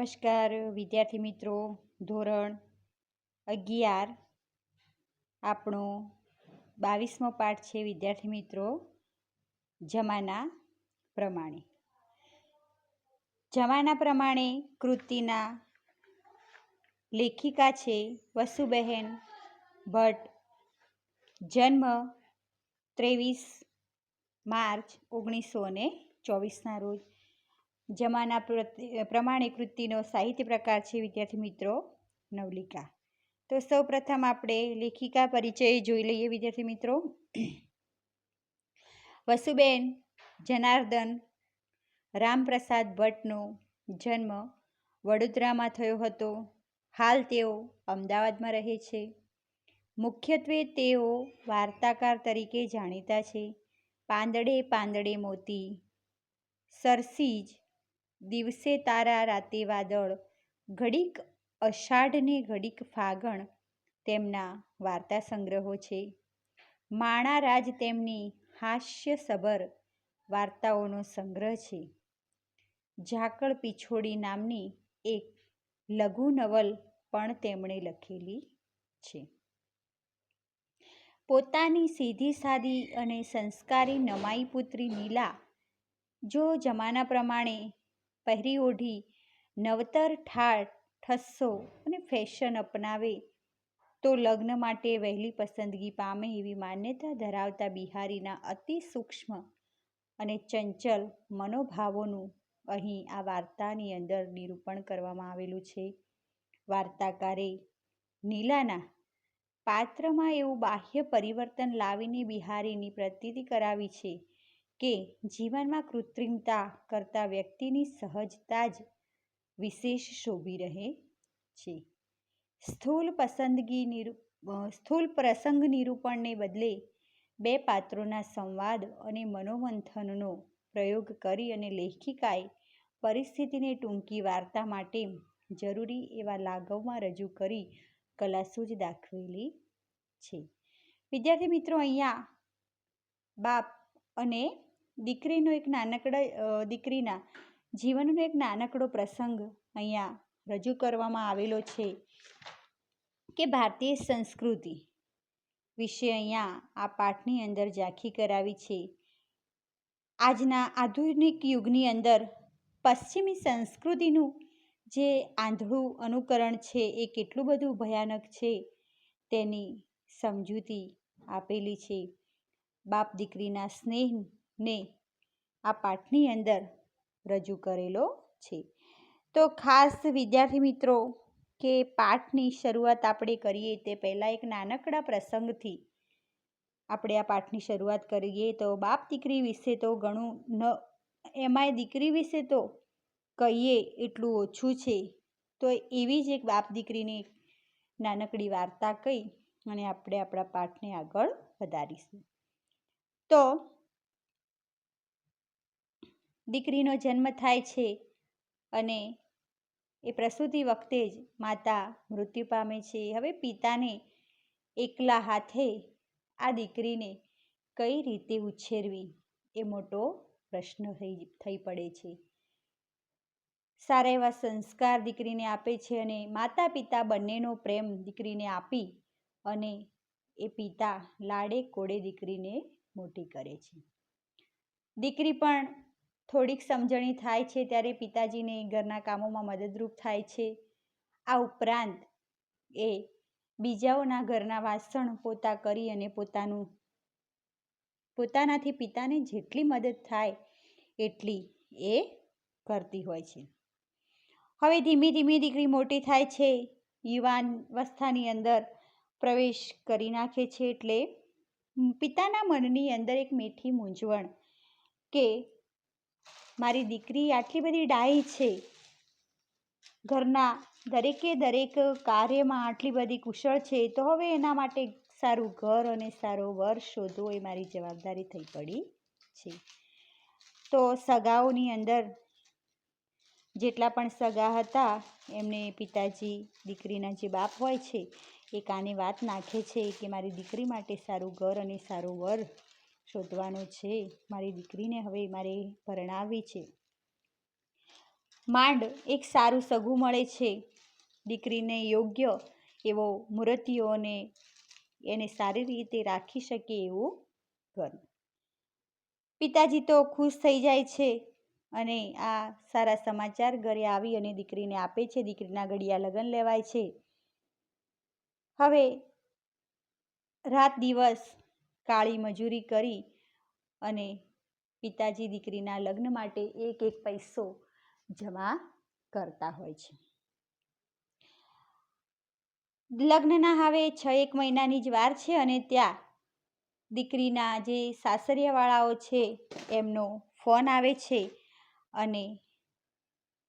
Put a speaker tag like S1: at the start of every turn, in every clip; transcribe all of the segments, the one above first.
S1: નમસ્કાર, વિદ્યાર્થી મિત્રો. ધોરણ અગિયાર, આપણો બાવીસમો પાઠ છે, વિદ્યાર્થી મિત્રો. જમાના પ્રમાણે. જમાના પ્રમાણે કૃતિના લેખિકા છે, વસુબહેન ભટ્ટ. જન્મ ત્રેવીસ માર્ચ ઓગણીસો ને ચોવીસના રોજ. જમાના પ્રમાણે કૃતિનો સાહિત્ય પ્રકાર છે, વિદ્યાર્થી મિત્રો, નવલિકા. તો સૌ પ્રથમ આપણે લેખિકા પરિચય જોઈ લઈએ, વિદ્યાર્થી મિત્રો. વસુબેન જનાર્દન, રામપ્રસાદ ભટ્ટનો જન્મ વડોદરામાં થયો હતો. હાલ તેઓ અમદાવાદમાં રહે છે. મુખ્યત્વે તેઓ વાર્તાકાર તરીકે જાણીતા છે. પાંદડે પાંદડે મોતી, સરસીજ દિવસે તારા રાતે વાદળ, ઘડીક અષાઢને ઘડીક ફાગણ, તેમના વાર્તા સંગ્રહો છે. માણા રાજ તેમની હાસ્યસભર વાર્તાઓનો સંગ્રહ છે. ઝાકળ પીછોડી નામની એક લઘુ નવલ પણ તેમણે લખેલી છે. પોતાની સીધી સાદી અને સંસ્કારી નમાઈ પુત્રી નીલા જો જમાના પ્રમાણે પહેરી ઓઢી, નવતર ઠાઠ ઠસ્સો અને ફેશન અપનાવે તો લગ્ન માટે વહેલી પસંદગી પામે એવી માન્યતા ધરાવતા બિહારીના અતિ સૂક્ષ્મ અને ચંચલ મનોભાવોનું અહીં આ વાર્તાની અંદર નિરૂપણ કરવામાં આવેલું છે. વાર્તાકારે નીલાના પાત્રમાં એવું બાહ્ય પરિવર્તન લાવીને બિહારીની પ્રતીતિ કરાવી છે. કે જીવનમાં કૃત્રિમતા કરતા વ્યક્તિની સહજતા જ વિશેષ શોભી રહે છે. સ્થૂલ પસંદગી નિરૂ સ્થૂલ પ્રસંગ નિરૂપણને બદલે બે પાત્રોના સંવાદ અને મનોમંથનનો પ્રયોગ કરી અને લેખિકાએ પરિસ્થિતિને ટૂંકી વાર્તા માટે જરૂરી એવા લાઘવમાં રજૂ કરી કલાસૂજ દાખવેલી છે. વિદ્યાર્થી મિત્રો, અહીંયા બાપ અને દીકરીનો એક નાનકડા દીકરીના જીવનનો એક નાનકડો પ્રસંગ અહીંયા રજૂ કરવામાં આવેલો છે કે ભારતીય સંસ્કૃતિ વિશે અહીંયા આ પાઠની અંદર ઝાંખી કરાવી છે. આજના આધુનિક યુગની અંદર પશ્ચિમી સંસ્કૃતિનું જે આંધળું અનુકરણ છે એ કેટલું બધું ભયાનક છે તેની સમજૂતી આપેલી છે. બાપ દીકરીના સ્નેહને આ પાઠની અંદર રજૂ કરેલો છે. તો ખાસ વિદ્યાર્થી મિત્રો, કે પાઠની શરૂઆત આપણે કરીએ તે પહેલાં એક નાનકડા પ્રસંગથી આપણે આ પાઠની શરૂઆત કરીએ. તો બાપ દીકરી વિશે તો ઘણું ન, એમાંય દીકરી વિશે તો કહીએ એટલું ઓછું છે. તો એવી જ એક બાપ દીકરીની નાનકડી વાર્તા કહી અને આપણે આપણા પાઠને આગળ વધારીશું. તો દીકરીનો જન્મ થાય છે અને એ પ્રસૂતિ વખતે જ માતા મૃત્યુ પામે છે. હવે પિતાને એકલા હાથે આ દીકરીને કઈ રીતે ઉછેરવી એ મોટો પ્રશ્ન થઈ થઈ પડે છે. સારા એવા સંસ્કાર દીકરીને આપે છે અને માતા પિતા બંનેનો પ્રેમ દીકરીને આપી અને એ પિતા લાડે કોડે દીકરીને મોટી કરે છે. દીકરી પણ થોડીક સમજણી થાય છે ત્યારે પિતાજીને ઘરના કામોમાં મદદરૂપ થાય છે. આ ઉપરાંત એ બીજાઓના ઘરના વાસણ પોતા કરી અને પોતાનું, પોતાનાથી પિતાને જેટલી મદદ થાય એટલી એ કરતી હોય છે. હવે ધીમે ધીમે દીકરી મોટી થાય છે. યુવાન અવસ્થાની અંદર પ્રવેશ કરી નાખે છે એટલે પિતાના મનની અંદર એક મીઠી મૂંઝવણ કે મારી દીકરી આટલી બધી ડાઈ છે. ઘરના દરેકે દરેક કાર્યમાં આટલી બધી કુશળ છે, તો હવે એના માટે સારું ઘર અને સારો વર શોધવો એ મારી જવાબદારી થઈ પડી છે. તો સગાઓની અંદર જેટલા પણ સગા હતા, એમને પિતાજી, દીકરીના જે બાપ હોય છે, એ કાને વાત નાખે છે કે મારી દીકરી માટે સારું ઘર અને સારું વર શોધવાનો છે. મારી દીકરીને હવે મારે પરણાવવી છે. માંડ એક સારું સગું મળે છે. દીકરીને યોગ્ય એવો મૂર્તિઓને એને સારી રીતે રાખી શકે એવું ઘર. પિતાજી તો ખુશ થઈ જાય છે અને આ સારા સમાચાર ઘરે આવી અને દીકરીને આપે છે. દીકરીના ઘડિયા લગ્ન લેવાય છે. હવે રાત દિવસ કાળી મજૂરી કરી અને પિતાજી દીકરીના લગ્ન માટે એક એક પૈસો જમા કરતા હોય છે. લગ્નના હવે છ એક મહિનાની જ વાર છે અને ત્યાં દીકરીના જે સાસરિયાવાળાઓ છે એમનો ફોન આવે છે અને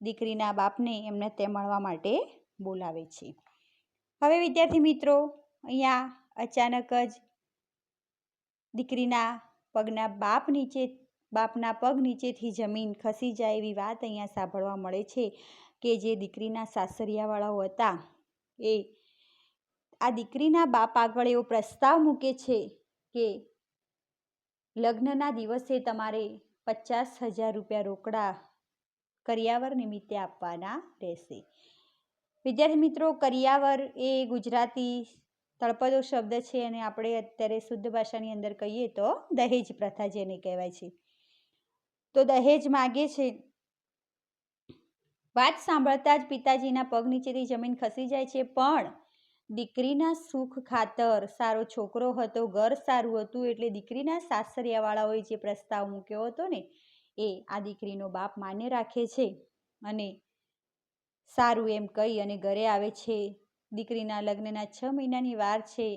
S1: દીકરીના બાપને એમને તે મળવા માટે બોલાવે છે. હવે વિદ્યાર્થી મિત્રો, અહીંયા અચાનક જ દીકરીના પગના બાપ નીચે, બાપના પગ નીચેથી જમીન ખસી જાય એવી વાત અહીંયા સાંભળવા મળે છે કે જે દીકરીના સાસરિયાવાળાઓ હતા. એ, આ દીકરીના બાપ આગળ એવો પ્રસ્તાવ મૂકે છે કે લગ્નના દિવસે તમારે પચાસ હજાર રૂપિયા રોકડા કરિયાવર નિમિત્તે આપવાના રહેશે. વિદ્યાર્થી મિત્રો, કરિયાવર એ ગુજરાતી તળપદો શબ્દ છે અને આપણે અત્યારે શુદ્ધ ભાષાની અંદર કહીએ તો દહેજ પ્રથા જેને કહેવાય છે. તો દહેજ માગે છે. વાત સાંભળતા જ પિતાજીના પગ નીચેથી જમીન ખસી જાય છે, પણ દીકરીના સુખ ખાતર સારો છોકરો હતો, ઘર સારું હતું, એટલે દીકરીના સાસરિયાવાળાઓએ જે પ્રસ્તાવ મૂક્યો હતો ને, એ આ દીકરીનો બાપ માન્ય રાખે છે અને સારું એમ કહી અને ઘરે આવે છે. દીકરીના લગ્નના છ મહિનાની વાર છે.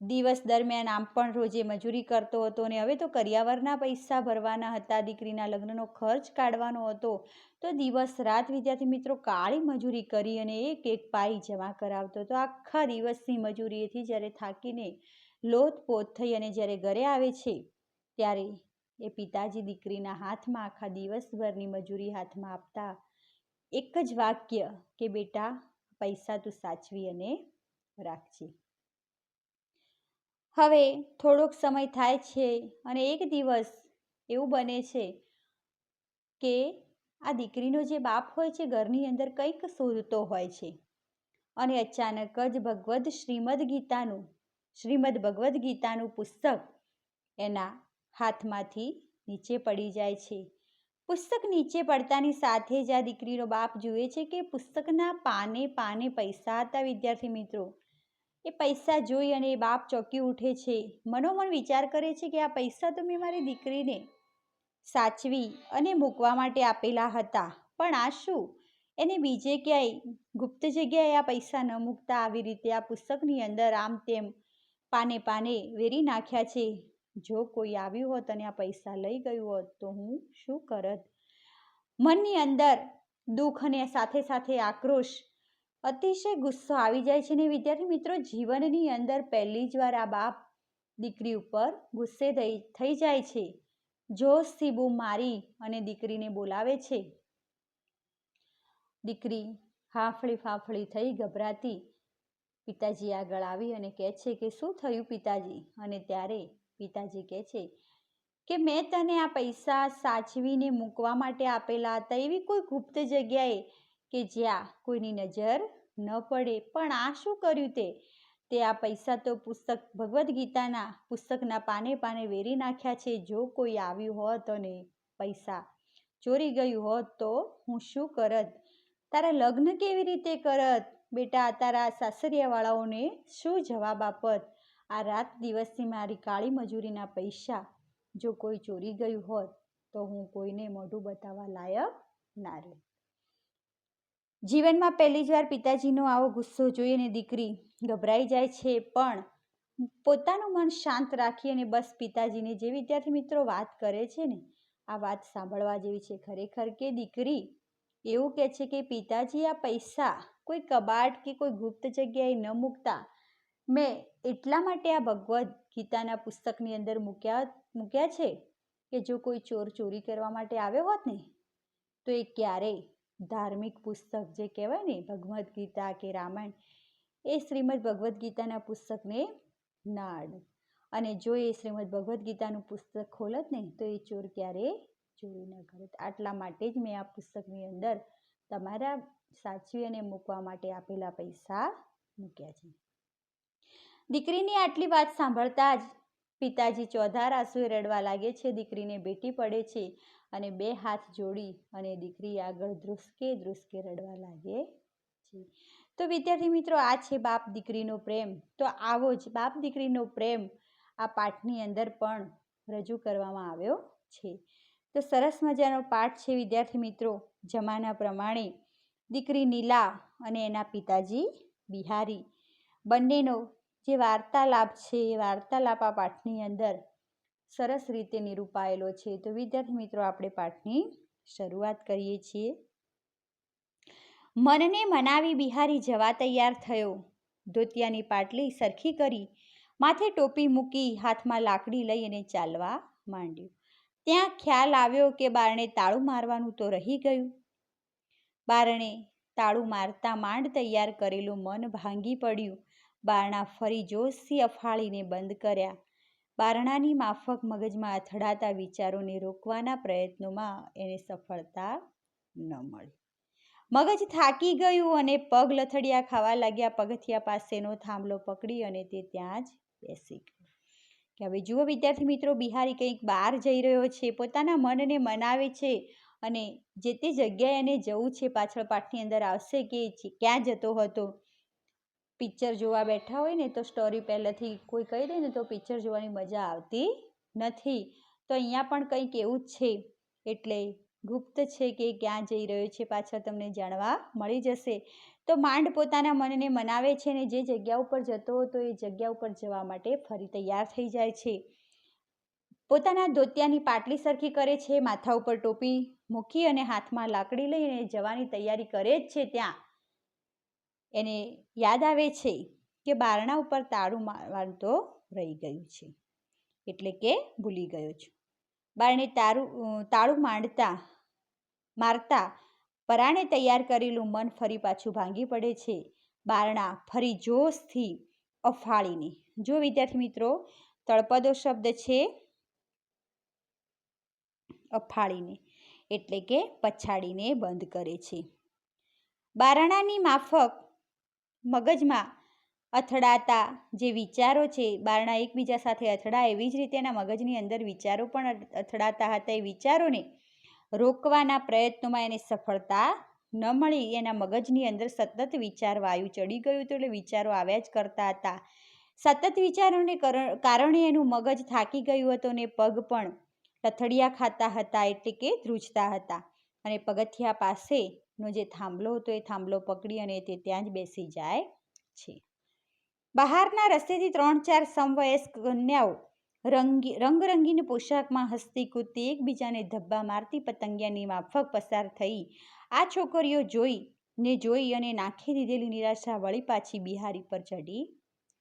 S1: દિવસ દરમિયાન આમ પણ રોજે મજૂરી કરતો હતો અને હવે તો કરિયાવરના પૈસા ભરવાના હતા. દીકરીના લગ્નનો ખર્ચ કાઢવાનો હતો. તો દિવસ રાત વિદ્યાર્થી મિત્રો કાળી મજૂરી કરી અને એક એક પાઈ જમા કરાવતો હતો. આખા દિવસની મજૂરીએથી જ્યારે થાકીને લોથપોથ થઈ અને જ્યારે ઘરે આવે છે, ત્યારે એ પિતાજી દીકરીના હાથમાં આખા દિવસભરની મજૂરી હાથમાં આપતા એક જ વાક્ય કે, બેટા પૈસા તું સાચવી અને રાખજે. હવે થોડોક સમય થાય છે અને એક દિવસ એવું બને છે કે આ દીકરીનો જે બાપ હોય છે, ઘરની અંદર કંઈક શોધતો હોય છે. અને અચાનક જ ભગવદ્ શ્રીમદ ગીતાનું, શ્રીમદ ભગવદ્ ગીતાનું પુસ્તક એના હાથમાંથી નીચે પડી જાય છે. પુસ્તક નીચે પડતાની સાથે જ આ દીકરીનો બાપ જુએ છે કે પુસ્તકના પાને પાને પૈસા હતા વિદ્યાર્થી મિત્રો. એ પૈસા જોઈ અને એ બાપ ચોંકી ઉઠે છે. મનોમન વિચાર કરે છે કે આ પૈસા તો મેં મારી દીકરીને સાચવી અને મૂકવા માટે આપેલા હતા. પણ આ શું? એને બીજે ક્યાંય, ગુપ્ત જગ્યાએ આ પૈસા ન મૂકતા આવી રીતે આ પુસ્તકની અંદર આમ તેમ પાને પાને વેરી નાખ્યા છે. જો કોઈ આવ્યું હોત અને આ પૈસા લઈ ગયું હોત, તો હું શું કરત? મનની અંદર દુઃખ અને સાથે સાથે આક્રોશ અતિશય ગુસ્સો આવી જાય છે ને વિદ્યાર્થી મિત્રો, જીવનની અંદર પહેલી જ વાર આ બાપ દીકરી ઉપર ગુસ્સે થઈ જાય છે. જોશ સીબુ મારી અને દીકરીને બોલાવે છે. દીકરી હાફળી ફાફળી થઈ ગભરાતી પિતાજી આગળ આવી અને કહે છે કે, શું થયું પિતાજી? અને ત્યારે પિતાજી કહે છે કે મેં તને આ પૈસા સાચવીને મૂકવા માટે આપેલા હતા એવી કોઈ ગુપ્ત જગ્યાએ કે જ્યાં કોઈની નજર ન પડે. પણ આ શું કર્યું તે? તે આ પૈસા તો પુસ્તક ભગવદ્ ગીતાના પુસ્તકના પાને પાને વેરી નાખ્યા છે. જો કોઈ આવ્યું હોત અને પૈસા ચોરી ગયું હોત તો હું શું કરત? તારા લગ્ન કેવી રીતે કરત? બેટા, તારા સાસરિયાવાળાઓને શું જવાબ આપત? આ રાત દિવસની મારી કાળી મજૂરીના પૈસા જો કોઈ ચોરી ગયું હોત, તો હું કોઈને મોઢું બતાવવા લાયક ના રહે. જીવનમાં પહેલી જ વાર પિતાજીનો આવો ગુસ્સો જોઈને દીકરી ગભરાઈ જાય છે, પણ પોતાનું મન શાંત રાખી અને બસ પિતાજીને જે વિદ્યાર્થી મિત્રો વાત કરે છે ને, આ વાત સાંભળવા જેવી છે ખરેખર કે દીકરી એવું કહે છે કે પિતાજી આ પૈસા કોઈ કબાટ કે કોઈ ગુપ્ત જગ્યાએ ન મૂકતા મેં એટલા માટે આ ભગવદ્ ગીતાના પુસ્તકની અંદર મૂક્યા મૂક્યા છે કે જો કોઈ ચોર ચોરી કરવા માટે આવ્યો હોત ને, તો એ ક્યારેય ધાર્મિક પુસ્તક જે કહેવાય ને ભગવદ્ ગીતા કે રામાયણ, એ શ્રીમદ ભગવદ્ ગીતાના પુસ્તકને ના અડત અને જો એ શ્રીમદ ભગવદ્ ગીતાનું પુસ્તક ખોલત ને, તો એ ચોર ક્યારે ચોરી ન કરે. આટલા માટે જ મેં આ પુસ્તકની અંદર તમારા સાચવી અને મૂકવા માટે આપેલા પૈસા મૂક્યા છે. દીકરીની આટલી વાત સાંભળતા જ પિતાજી ચોધાર આંસુએ રડવા લાગે છે. દીકરીને ભેટી પડે છે અને બે હાથ જોડી અને દીકરી આગળ ધ્રુસકે ધ્રુસકે રડવા લાગે છે. તો વિદ્યાર્થી મિત્રો, આ છે બાપ દીકરીનો પ્રેમ. તો આવો જ બાપ દીકરીનો પ્રેમ આ પાઠની અંદર પણ રજૂ કરવામાં આવ્યો છે. તો સરસ મજાનો પાઠ છે વિદ્યાર્થી મિત્રો. જમાના પ્રમાણે દીકરી નીલા અને એના પિતાજી બિહારી બંનેનો જે વાર્તાલાપ છે, એ વાર્તાલાપ આ પાઠની અંદર સરસ રીતે નિરૂપાયેલો છે. તો વિદ્યાર્થી મિત્રો, આપણે પાઠની શરૂઆત કરીએ છીએ. મનને મનાવી બિહારી જવા તૈયાર થયો. ધોતિયાની પાટલી સરખી કરી, માથે ટોપી મૂકી હાથમાં લાકડી લઈ અને ચાલવા માંડ્યું. ત્યાં ખ્યાલ આવ્યો કે બારણે તાળું મારવાનું તો રહી ગયું. બારણે તાળું મારતા માંડ તૈયાર કરેલું મન ભાંગી પડ્યું. બારણા ફરી જોશથી અફાળીને બંધ કર્યા. બારણાની માફક મગજમાં અથડાતા વિચારોને રોકવાના પ્રયત્નોમાં એને સફળતા ન મળી. મગજ થાકી ગયું અને પગ લથડિયા ખાવા લાગ્યા. પગથિયા પાસેનો થાંભલો પકડી અને તે ત્યાં જ બેસી ગયો. કે હવે જુઓ વિદ્યાર્થી મિત્રો, બિહારી કંઈક બહાર જઈ રહ્યો છે, પોતાના મનને મનાવે છે અને જે તે જગ્યાએ એને જવું છે, પાછળ પાઠની અંદર આવશે કે ક્યાં જતો હતો પિક્ચર જોવા બેઠા હોય ને તો સ્ટોરી પહેલેથી કોઈ કહી દે ને તો પિક્ચર જોવાની મજા આવતી નથી. તો અહીંયા પણ કંઈક એવું જ છે. એટલે ગુપ્ત છે કે ક્યાં જઈ રહ્યો છે પાછળ તમને જાણવા મળી જશે. તો માંડ પોતાના મનને મનાવે છે ને જે જગ્યા ઉપર જતો હતો એ જગ્યા ઉપર જવા માટે ફરી તૈયાર થઈ જાય છે. પોતાના ધોતિયાની પાટલી સરખી કરે છે, માથા ઉપર ટોપી મૂકી અને હાથમાં લાકડી લઈને જવાની તૈયારી કરે જ છે ત્યાં. એને યાદ આવે છે કે બારણા ઉપર તાળું મારતો રહી ગયું છે. એટલે કે ભૂલી ગયો છું. બારણે તારું તાળું માંડતા, મારતા પરાણે તૈયાર કરેલું મન ફરી પાછું ભાંગી પડે છે. બારણા ફરી જોશથી અફાળીને. જો વિદ્યાર્થી મિત્રો, તળપદો શબ્દ છે અફાળીને, એટલે કે પછાડીને બંધ કરે છે. બારણાની માફક મગજમાં અથડાતા જે વિચારો છે, બારણા એકબીજા સાથે અથડાય એવી જ રીતે એના મગજની અંદર વિચારો પણ અથડાતા હતા. એ વિચારોને રોકવાના પ્રયત્નોમાં એને સફળતા ન મળી. એના મગજની અંદર સતત વિચાર વાયુ ચડી ગયું હતું એટલે વિચારો આવ્યા જ કરતા હતા. સતત વિચારોને કારણે એનું મગજ થાકી ગયું હતું અને પગ પણ લથડિયા ખાતા હતા એટલે કે ધ્રુજતા હતા. અને પગથિયા પાસેનો જે થાંભલો હતો એ થાંભલો પકડી અને તે ત્યાં જ બેસી જાય છે. બહારના રસ્તેથી ત્રણ ચાર સમવયસ્ક કન્યાઓ રંગી, રંગરંગીન પોશાકમાં હસતી કૂદતી એકબીજાને ધબ્બા મારતી પતંગિયાની માફક પસાર થઈ આ છોકરીઓ જોઈ ને જોઈ અને નાખી દીધેલી નિરાશા વળી પાછી બિહારી પર ચડી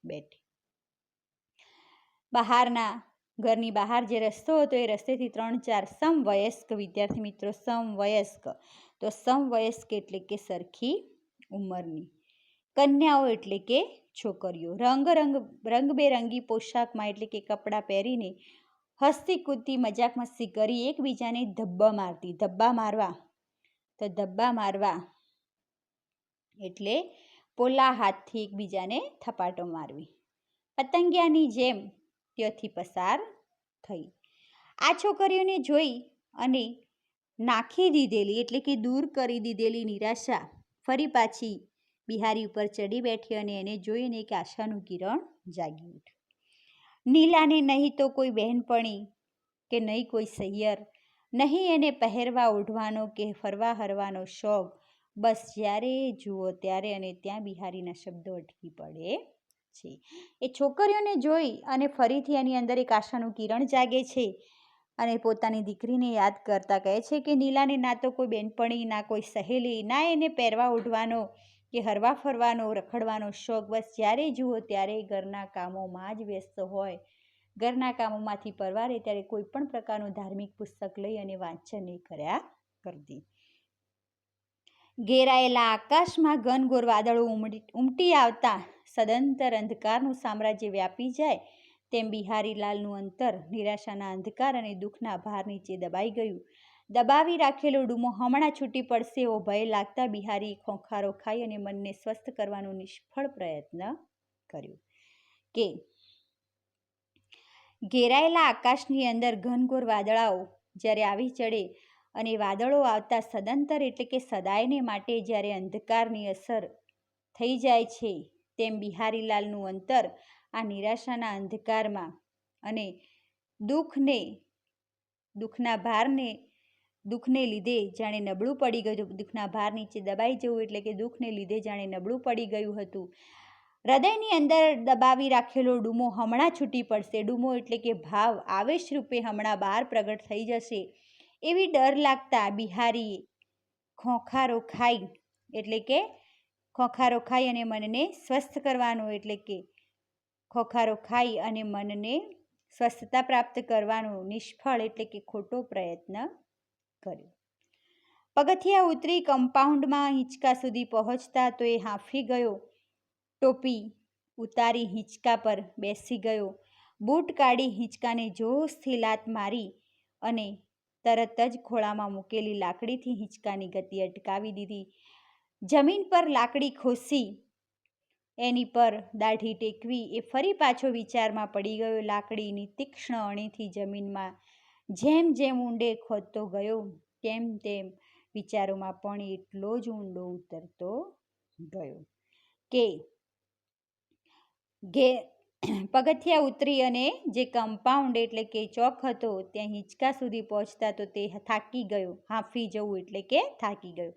S1: બેઠી. બહારના ઘરની બહાર જે રસ્તો હતો એ રસ્તેથી ત્રણ ચાર સમવયસ્ક વિદ્યાર્થી મિત્રો, સમવયસ્ક. તો સમવયસ્ક એટલે કે સરખી ઉંમરની. કન્યાઓ એટલે કે છોકરીઓ. રંગ રંગ રંગબેરંગી પોશાકમાં એટલે કે કપડાં પહેરીને હસતી કૂદતી મજાક મસ્તી કરી એકબીજાને ધબ્બા મારતી. ધબ્બા મારવા. તો ધબ્બા મારવા એટલે પોલા હાથથી એકબીજાને થપાટો મારવી. પતંગિયાની જેમ ત્યાંથી પસાર થઈ. આ છોકરીઓને જોઈ અને નાખી દીધેલી, એટલે કે દૂર કરી દીધેલી નિરાશા, ફરી પાછી બિહારી ઉપર ચડી બેઠી અને એને જોઈને એક આશાનું કિરણ જાગી ઉઠ્યું. નીલાને નહીં તો કોઈ બહેનપણી કે નહીં કોઈ સૈયર નહીં એને પહેરવા ઓઢવાનો કે ફરવા હરવાનો શોખ, બસ જ્યારે જુઓ ત્યારે અને ત્યાં બિહારીના શબ્દો અટકી પડે છે. એ છોકરીઓને જોઈ અને ફરીથી એની અંદર એક આશાનું કિરણ જાગે છે અને પોતાની દીકરીને યાદ કરતા કહે છે કે, નીલાને ના તો કોઈ બેનપણી, ના કોઈ સહેલી, ના એને પહેરવા ઓઢવાનો કે હરવા ફરવાનો, રખડવાનો શોખ. બસ જ્યારે જુઓ ત્યારે ઘરના કામોમાં જ વ્યસ્ત હોય. ઘરના કામોમાંથી પરવારે ત્યારે કોઈ પણ પ્રકારનું ધાર્મિક પુસ્તક લઈ અને વાંચન નહીં કર્યા કરતી. ઘેરાયેલા આકાશમાં ઘનઘોર વાદળો ઉમટી ઉમટી આવતા સદંતર અંધકારનું સામ્રાજ્ય વ્યાપી જાય, તેમ બિહારીલાલનું અંતર નિરાશાના અંધકાર અને દુઃખના ભાર નીચે દબાઈ ગયું. દબાવી રાખેલો ડૂમો હમણાં છૂટી પડશે એવો ભય લાગતા બિહારી ખોંખારો ખાઈ અને મનને સ્વસ્થ કરવાનો નિષ્ફળ પ્રયત્ન કર્યો. કે ઘેરાયેલા આકાશની અંદર ઘનઘોર વાદળાઓ જ્યારે આવી ચડે અને વાદળો આવતા સદંતર એટલે કે સદાયને માટે જ્યારે અંધકારની અસર થઈ જાય છે તેમ બિહારીલાલનું અંતર આ નિરાશાના અંધકારમાં અને દુઃખને, દુઃખના ભારને, દુઃખને લીધે જાણે નબળું પડી ગયું દુઃખના ભાર નીચે દબાઈ જવું એટલે કે દુઃખને લીધે જાણે નબળું પડી ગયું હતું. હૃદયની અંદર દબાવી રાખેલો ડૂમો હમણાં છૂટી પડશે. ડૂમો એટલે કે ભાવ આવેશ રૂપે હમણાં બહાર પ્રગટ થઈ જશે. એવી ડર લાગતા બિહારી ખોખારો ખાઈ એટલે કે ખોખારો ખાઈ અને મનને સ્વસ્થ કરવાનું એટલે કે ખોખારો ખાઈ અને મનને સ્વસ્થતા પ્રાપ્ત કરવાનો નિષ્ફળ એટલે કે ખોટો પ્રયત્ન કર્યો. પગથિયા ઉતરી કમ્પાઉન્ડમાં હિંચકા સુધી પહોંચતા તો એ હાંફી ગયો. ટોપી ઉતારી હિંચકા પર બેસી ગયો. બૂટ કાઢી હિંચકાને જોશથી લાત મારી અને તરત જ ખોળામાં મૂકેલી લાકડીથી હિંચકાની ગતિ અટકાવી દીધી. જમીન પર લાકડી ખોસી. એની પર દાઢી ટેકવી. એ ફરી પાછો વિચારમાં પડી ગયો. લાકડીની તીક્ષ્ણ અણીથી જમીનમાં જેમ જેમ ઊંડે ખોદતો ગયો, તેમ તેમ વિચારોમાં પણ એટલો જ ઊંડો ઉતરતો ગયો કે ઘે પગથિયા ઉતરી અને જે કમ્પાઉન્ડ એટલે કે ચોક હતો, ત્યાં હિંચકા સુધી પહોંચતા તો તે થાકી ગયો. હાંફી જવું એટલે કે થાકી ગયો.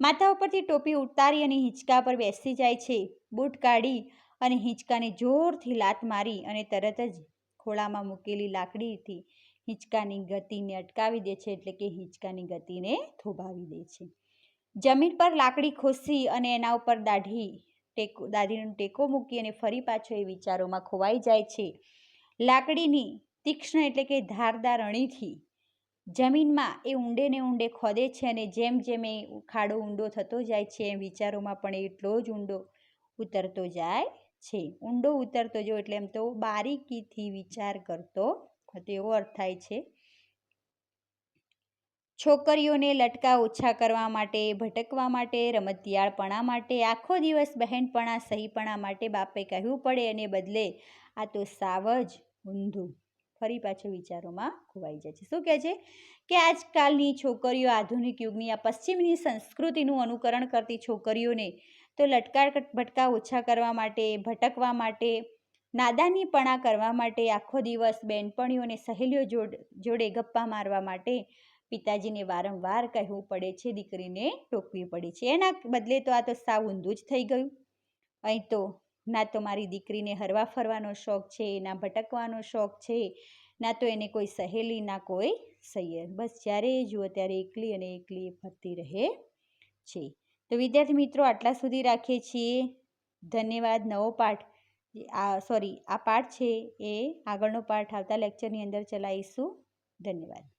S1: માથા ઉપરથી ટોપી ઉતારી અને હિંચકા પર બેસી જાય છે. બૂટ કાઢી અને હિંચકાને જોરથી લાત મારી અને તરત જ ખોળામાં મૂકેલી લાકડીથી હિંચકાની ગતિને અટકાવી દે છે, એટલે કે હિંચકાની ગતિને થોભાવી દે છે. જમીન પર લાકડી ખોસી અને એના ઉપર દાઢી ટેકો, દાઢીનો ટેકો મૂકી અને ફરી પાછો એ વિચારોમાં ખોવાઈ જાય છે. લાકડીની તીક્ષ્ણ એટલે કે ધારદાર અણીથી જમીનમાં એ ઊંડે ને ઊંડે ખોદે છે અને જેમ જેમ એ ખાડો ઊંડો થતો જાય છે, એમ વિચારોમાં પણ એટલો જ ઊંડો ઉતરતો જાય છે. ઊંડો ઉતરતો જો એટલે એમ તો બારીકીથી વિચાર કરતો તેવો અર્થ થાય છે. છોકરીઓને લટકા ઓછા કરવા માટે, ભટકવા માટે, રમતિયાળપણા માટે, આખો દિવસ બહેનપણા, સહીપણા માટે બાપે કહેવું પડે અને બદલે આ તો સાવ જ ઊંધું ફરી પાછો વિચારોમાં ખોવાઈ જાય છે. શું કહે છે? કે આજકાલની છોકરીઓ આધુનિક યુગની આ પશ્ચિમની સંસ્કૃતિનું અનુકરણ કરતી છોકરીઓને તો લટકા ભટકા ઓછા કરવા માટે, ભટકવા માટે, નાદાનીપણા કરવા માટે, આખો દિવસ બેનપણીઓને સહેલીઓ જોડ, જોડે ગપ્પા મારવા માટે પિતાજીને વારંવાર કહેવું પડે છે, દીકરીને ટોકવી પડે છે. એના બદલે તો આ તો સાવ ઊંધું જ થઈ ગયું. અહીં તો ના તો મારી દીકરીને હરવા ફરવાનો શોખ છે ના ભટકવાનો શોખ છે, ના તો એને કોઈ સહેલી, ના કોઈ સૈયર બસ જ્યારે એ જુઓ ત્યારે એકલી અને એકલી ફરતી રહે છે. તો વિદ્યાર્થી મિત્રો, આટલા સુધી રાખીએ છીએ. ધન્યવાદ. નવો પાઠ, આ, સોરી, આ પાઠ છે એ આગળનો પાઠ આવતા લેક્ચરની અંદર ચલાવીશું. ધન્યવાદ.